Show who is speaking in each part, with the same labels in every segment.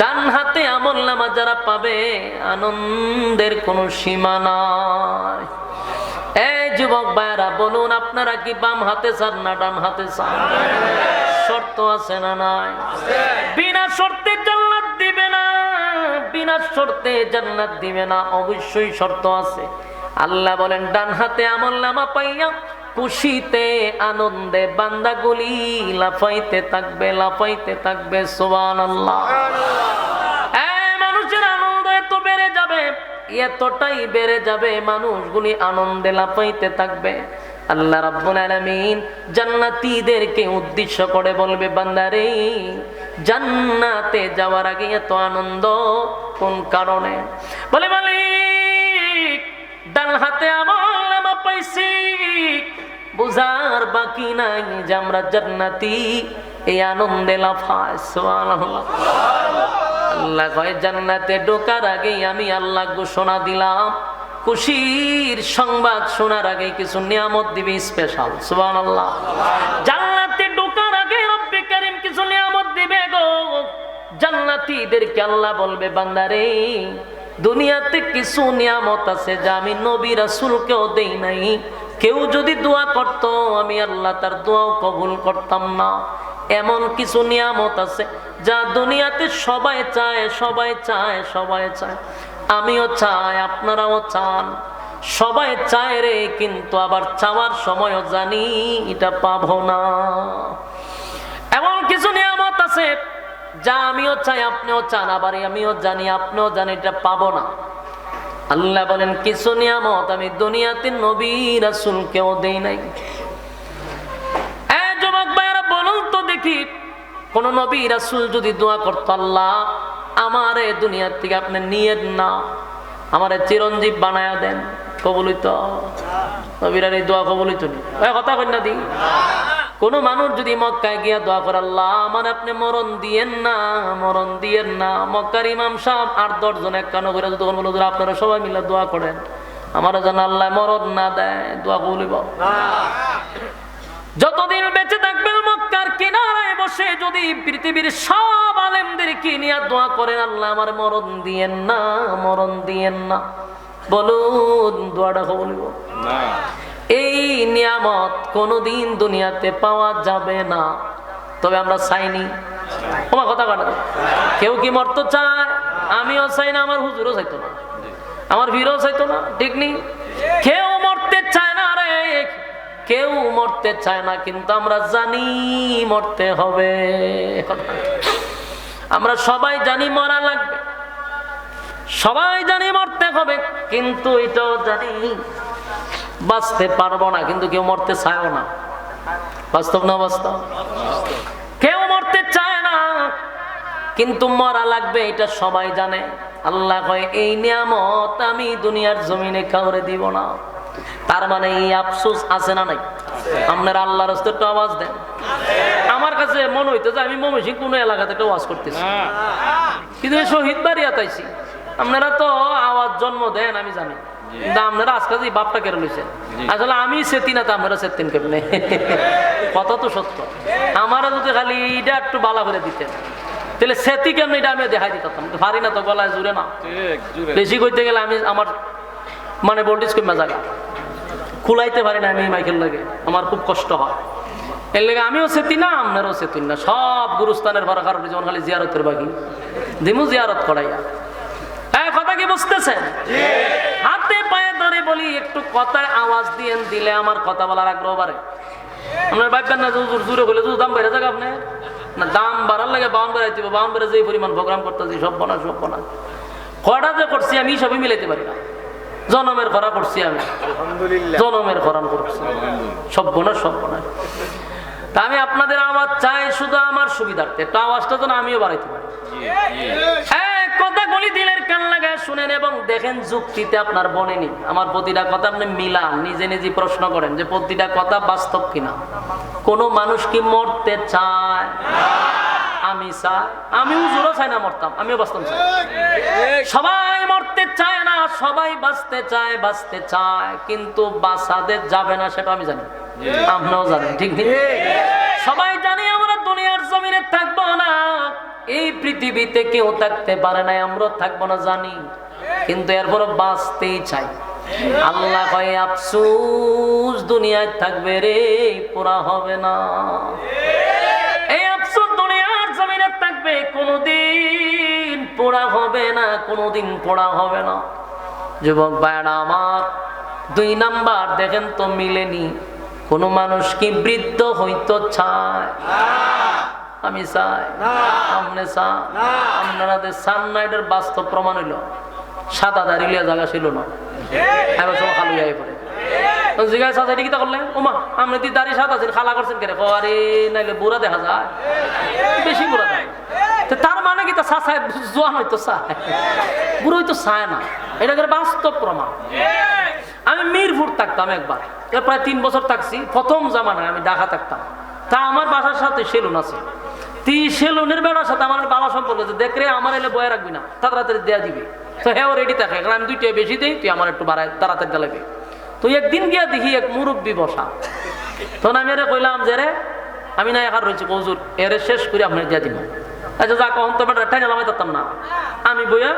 Speaker 1: ডান হাতে আমল নামা যারা পাবে, আনন্দের কোনো সীমা নাই। এই যুবক ভাইরা বলুন, আপনারা কি বাম হাতে চান না ডান হাতে চান? শর্ত আছে না নাই? বিনা শর্তে জান্নাত দিবে না, বিনা শর্তে জান্নাত দিবে না, অবশ্যই শর্ত আছে। আল্লাহ বলেন, ডান হাতে আমল নামা পাইয়া খুশিতে আনন্দে বান্দাগুলি লাফাইতে থাকবে লাফাইতে থাকবে সোবান আল্লাহ মানুষের আনন্দ এত বেড়ে যাবে, এতটাই বেড়ে যাবে মানুষগুলি আনন্দে লাফাইতে থাকবে। আল্লাহ রাব্বুল আলামিন জান্নাতীদেরকে উদ্দেশ্য করে বলবে, বান্দারে, জান্নাতে যাওয়ার আগে এত আনন্দ কোন কারণে? বলে মালিক, ডান হাতে আমল নামা পাইছি। বুঝার বাকি নাই যে আমরা জান্নাতি। এই আনন্দে লাফায় আল্লাহ কয়, জান্নাতে ঢোকার আগেই আমি আল্লাহ ঘোষণা দিলাম। খুশির সংবাদ শোনার আগে কিছু নিয়ামত দিবি স্পেশাল সুবান আল্লাহ জান্নাতে ঢোকার আগে রব্বে কারিম কিছু নিয়ামত দিবে গো। জান্নাতীদেরকে আল্লাহ বলবে, বান্দারে, দুনিয়াতে কিছু নিয়ামত আছে যা আমি নবী রাসূলকেও দেই নাই। কেউ যদি দোয়া করত, আমি আল্লাহ তার দোয়াও কবুল করতাম না। এমন কিছু নিয়ামত আছে যা দুনিয়াতে সবাই চায় সবাই চায় সবাই চায়। আমিও চাই, আপনারাও চান। সবাই চায় রে, কিন্তু আবার চাওয়ার সময়ও জানি এটা পাবো না। এমন কিছু নিয়ামত আছে যা আমিও চাই, আপনিও চান, আবার আমিও জানি, আপনিও জানি এটা পাবো না। আল্লাহ বলেন, কিছু নিয়ামত আমি দুনিয়াতে নবী রাসূলকেও দেই নাই। যুবক ভাইয়েরা, বলুন তো দেখি, কোন নবী রাসূল যদি দোয়া করতো, আল্লাহ, আমারে দুনিয়ার থেকে আপনি নিয়েন না, আমারে চিরঞ্জীব বানায়া দেন কবলিত নবীরার এই দোয়া কবলিত কথা কন্যা দি। কোন মানুষ যদি মক্কায় গিয়া দোয়া করে, আল্লাহ, আমার আপনি মরণ দিয়েন না, মরণ দিয়েন না। মক্কার ইমাম সাহেব আট দশ জন এক কানো করে তখন বলো আপনারা সবাই মিলে দোয়া করেন। আমার যেন আল্লাহ মরণ না দেয়, দোয়া কবলিব যতদিন বেঁচে থাকবেন মক্কার কিনারায় বসে যদি পৃথিবীর সব আলেমদেরকে নিয়ে দোয়া করেন, আল্লাহ, আমার মরণ দিয়েন না, মরণ দিয়েন না। বলুন, দোয়াটা বলিব এই নিয়ামত কোনোদিন দুনিয়াতে পাওয়া যাবে না। তবে আমরা চাইনি তোমার কথা কাটা কেউ কি মরতে চায়? আমিও চাই না, আমার হুজুরও চাইতো না। আমার ভিড়ও চাইতো না, ঠিক নেই কেউ মরতে চায় না রে। কেউ মরতে চায় না, কিন্তু আমরা জানি মরতে হবে। আমরা সবাই জানি মরা লাগবে। সবাই জানি মরতে হবে, কিন্তু এটাও জানি বাঁচতে পারব না, কিন্তু কেউ মরতে চায়ও না। বাস্তব না বাস্তব? কেউ মরতে চায় না, কিন্তু মরা লাগবে, এটা সবাই জানে। আল্লাহ কয়, এই নিয়ামত আমি দুনিয়ার জমিনে কাউরে দিব না। তার মানে এই আফসোস আছে না নাই? আপনার আল্লাহর একটু আওয়াজ দেন। আমার কাছে মনে হইতো যে আমি মমসি কোন এলাকাতে একটা ওয়াজ করতেছি। কিন্তু শহীদ বাড়ি আতাইছি। আপনারা তো আওয়াজ জন্ম দেন, আমি জানি। কিন্তু আপনারা আজকে যে বাপটা কেড়ে লইছেন? আসলে আমি সেতি না তো আপনারা সেতিন কেমনে? কথা তো সত্য। আমারা যদি খালি এটা একটু বালা করে দিতেন তাহলে সেতি কেমন এটা আমি দেখাই দিতাম? পারি না তো গলায় জুড়ে না। বেশি করতে গেলে আমি আমার মানে ভোল্টেজ কমে জায়গা খুলাইতে পারি না আমি মাইকেল লাগে আমার খুব কষ্ট হয়। এর লেগে আমিও সেতি না আপনারও সেতি না। সব গুরুস্থানের ভাড়া কারণে যেমন খালি জিয়ারতের বাকি। দিমু জিয়ারত করাইয়া। হ্যাঁ কথা কি বুঝতেছেন? হাতে বলি একটু কথায় আওয়াজ দিয়ে দিলে আমার কথা বলার আগ্রহ বাড়ে। আপনার ভাববেন না জোর জোরে বলে দাম বেড়ে যাক আপনি না দাম বাড়ার লাগে বাউন দিব বাউন বেড়ে যে পরিমাণ প্রোগ্রাম করতেছি সব বনা সব বনা কটা যে করছি আমি সবই মিলাইতে পারি না। জনমের খরা করছি আমি। জনমের খরান করছি। সব বোনা সব বোনা তা আমি আপনাদের আওয়াজ চাই শুধু আমার সুবিধার্থে। তো আওয়াজটা যেন আমিও বাড়াইতে পারি। এক কথা বলি, দিলের কান লাগায় শুনেন এবং দেখেন যুক্তিতে আপনার বনেনি আমার প্রতিটা কথা আপনি মিলান, নিজে নিজে প্রশ্ন করেন যে প্রতিটা কথা বাস্তব কিনা। কোন মানুষ কি মরতে চায়? আমি চাই। আমিও জোরও চাই না মরতাম, আমিও বাঁচতাম চাই। সবাই মরতে চায় না, সবাই বাঁচতে চায় বাঁচতে চায়, কিন্তু বাঁচাদের যাবে না সেটা আমি জানি। আপনিও জানেন ঠিক সবাই জানি আমরা দুনিয়ার জমিনে থাকব না এই পৃথিবীতে কেউ থাকতে পারে না আমরা থাকব না, জানি। কিন্তু এরপর বাঁচতেই চাই। আল্লাহ কয়, আফসুস, দুনিয়ায় থাকবে রে পুরা হবে না। এই আফসোস দুনিয়ার থাকবে, কোনোদিন পোড়া হবে না, কোনোদিন পোড়া হবে না। যুবক আমার, দুই নাম্বার, দেখেন তো মিলেনি। কোন মানুষ কি বৃদ্ধ হইতো চায়? আমি চাই। আপনি চান আপনাদের সাননাইটের বাস্তব প্রমাণ হইল সাদা দাঁড়িয়ে জায়গা ছিল না। এবার সব খালু যাই পড়ে জিজ্ঞাসা চাচা কি করলেন ওমা আপনি তুই দাঁড়িয়ে সাদা আছেন খালা করছেন কেন আরে নাইলে বুড়া দেখা যায়। বেশি বুড়া যায় তো তার মানে কি? তা চাচায় জোয়ান হয়তো চায়। বুড়ো হয়তো চায় না। এটা বাস্তব প্রমাণ। আমি মিরপুর থাকতাম একবার। প্রায় তিন বছর থাকছি। প্রথম জামানায় আমি ঢাকা থাকতাম। তা আমার বাসার সাথে সেলুন আছে। আমার এলে রাখবি না, তাড়াতাড়ি দেয়া দিবি। তো রেডি আমি দুইটা তুই একটু তাড়াতাড়ি তুই একদিন দেখি এক মুরব্বী বসা। তখন আমি এরে কইলাম যে রে, আমি না একার রয়েছি কৌজুর এরে শেষ করে আপনার দিয়া দিব। আচ্ছা যা কখন তো বেটা থাকতাম না। আমি বইয়া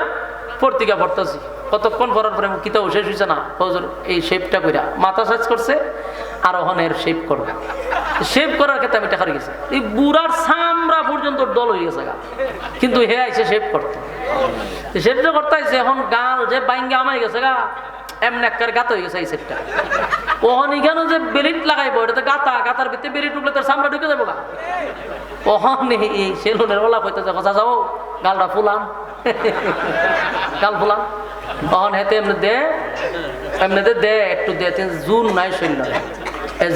Speaker 1: পত্রিকা পড়তেছি। কতক্ষণ পড়ার পরে কিতাব শেষ হয়েছে না। হজুর, এই শেপটা কইরা মাথা সাজ করছে, আর ওখানের শেপ করবে। শেপ করার ক্ষেত্রে আমি টাকা গেছি। এই বুড়ার সামরা পর্যন্ত দল হয়ে গেছে গা। কিন্তু হে আইসে শেভ করতো। শেপ যে করতে আইসে, এখন গাল যে বাইঙ্গে আমাই গেছে গা, এমনি হয়ে গেছে এই যে বেলিট গাতা ভিতরে গা। ওলা যাও, গালটা ফুলাম। গাল ফুলাম। হেতে এমনি দে দে একটু দে জুন নাই শৈল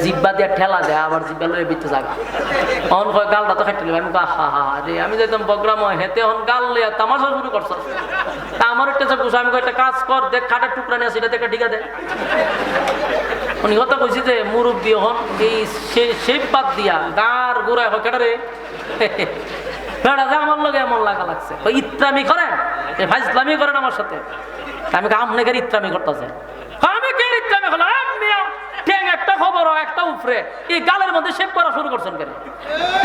Speaker 1: জিব্বা দিয়ে ঠেলা দেয়, আবার জিব্বা লয়ে বিতে জায়গা অন কয় গালটা তো খাইতে আমি কয় হা হা, রে, আমি যাইতাম প্রোগ্রাম হেতে হন গাল লইয়া তামাশা শুরু করছ। তা আমার একটা গুছ আমি একটা কাজ কর, দেখ খাটার টুকরা নিয়ে সেটা দেখে ঠিকা দে। উনি কথা কইছি যে, মুরব্বী হন, এই শেপ বাদ দিয়া গার গোড়ায় হয় কেটা রে? বেড়া, যে আমার লগে এমন লাগা লাগছে। ইত্রামি করেন? ভাই, ইসলামি করেন আমার সাথে। আমি আমনে কে ইত্রামি করতেছে আমি কে ইত্রামি হলো ঠ্যাং একটা খবর ও একটা উপরে এই গালের মধ্যে শেভ করা শুরু করছেন কেন?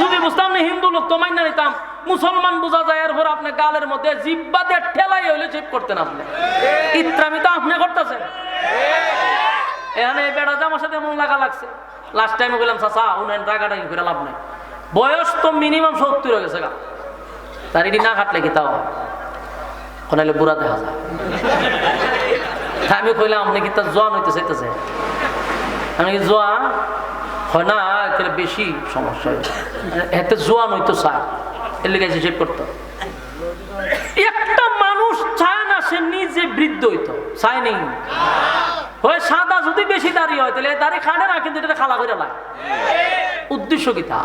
Speaker 1: যদি বুঝতাম না হিন্দু লোক তো মাইনা নিতাম, মুসলমান বোঝা যায় এরপর আপনি গালের মধ্যে জিব্বাতে ঠেলাই হইলে শেভ করতেন আপনি। ইত্রামি তো আপনি করতেছেন। এখানে এই বেড়া সাথে এমন লাগা লাগছে। লাস্ট বললাম, চাচা রাগাটাই করে লাভ নাই। বয়স তো মিনিমাম সত্তর হয়ে গেছে গা। তার না কাটলে কি তাও? কোনাইলে বুড়া দেখা যায়। আমি কইলাম, আপনি কি তার জোয়ান হইতে চাইতেছে জোয়া হয় না, তাহলে বেশি সমস্যা এতে চায় এর লেগে সে করতো। একটা মানুষ চায় না সে নিজে বৃদ্ধ হইতো। চায় নেই। সাদা যদি বেশি দাঁড়িয়ে হয়, তাহলে দাঁড়িয়ে খানে না, কিন্তু এটা খালা করে লাগে উদ্দেশ্য কি তা?